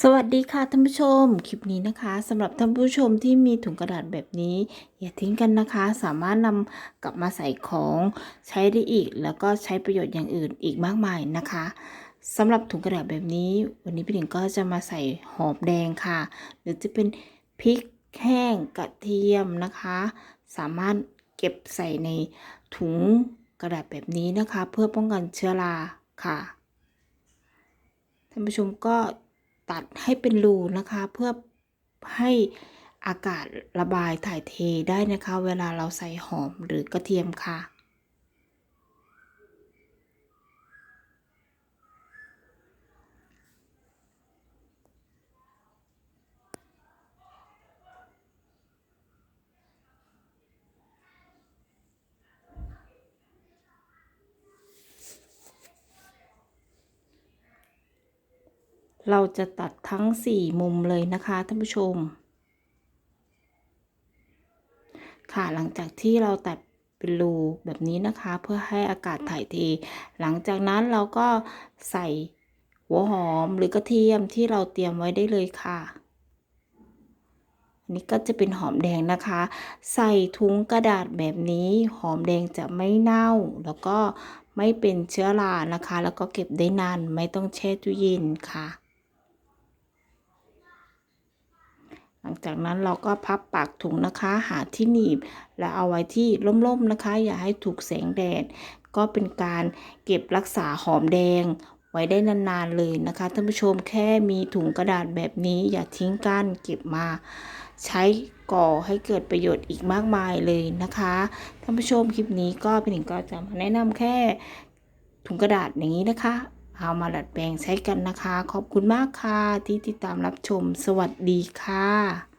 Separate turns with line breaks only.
สวัสดีค่ะท่านผู้ชม คลิปนี้นะคะสำหรับท่านผู้ชมที่มีถุงกระดาษแบบนี้ อย่าทิ้งกันนะคะ สามารถนำกลับมาใส่ของใช้ได้อีก แล้วก็ใช้ประโยชน์อย่างอื่นอีกมากมายนะคะสำหรับถุงกระดาษแบบนี้ วันนี้พี่หนิงก็จะมาใส่หอมแดงค่ะ หรือจะเป็นพริกแห้งกระเทียมนะคะ สามารถเก็บใส่ในถุงกระดาษแบบนี้นะคะ เพื่อป้องกันเชื้อราค่ะท่านผู้ชมก็ ตัดให้เป็นรูนะคะ เพื่อให้อากาศระบายถ่ายเทได้นะคะ เวลาเราใส่หอมหรือกระเทียมค่ะ เราจะตัดทั้ง 4 มุมเลยนะคะท่านผู้ชม ค่ะหลังจากที่เราตัดเป็นรูแบบนี้นะคะเพื่อให้อากาศถ่ายเท หลังจากนั้นเราก็ใส่หัวหอมหรือกระเทียมที่เราเตรียมไว้ได้เลยค่ะอันนี้ก็จะเป็นหอมแดงนะคะ ใส่ถุงกระดาษแบบนี้ หอมแดงจะไม่เน่า แล้วก็ไม่เป็นเชื้อรานะคะ แล้วก็เก็บได้นานไม่ต้องแช่ตู้เย็นค่ะ หลัง จากนั้นเราก็พับปากถุงนะคะ หาที่หนีบ และเอาไว้ที่ร่มๆนะคะ อย่าให้ถูกแสงแดด ก็เป็นการเก็บรักษาหอมแดง ไว้ได้นานๆเลยนะคะท่านผู้ชมแค่มีถุงกระดาษแบบนี้ อย่าทิ้งกันเก็บมาใช้ก่อให้เกิดประโยชน์อีกมากมายเลยนะคะท่านผู้ชมคลิปนี้ก็เป็นหนิงก็จะมาแนะนำแค่ถุงกระดาษอย่างนี้นะคะ เอามาดัดแปลงใช้กันนะคะ ขอบคุณมากค่ะที่ติดตามรับชม สวัสดีค่ะ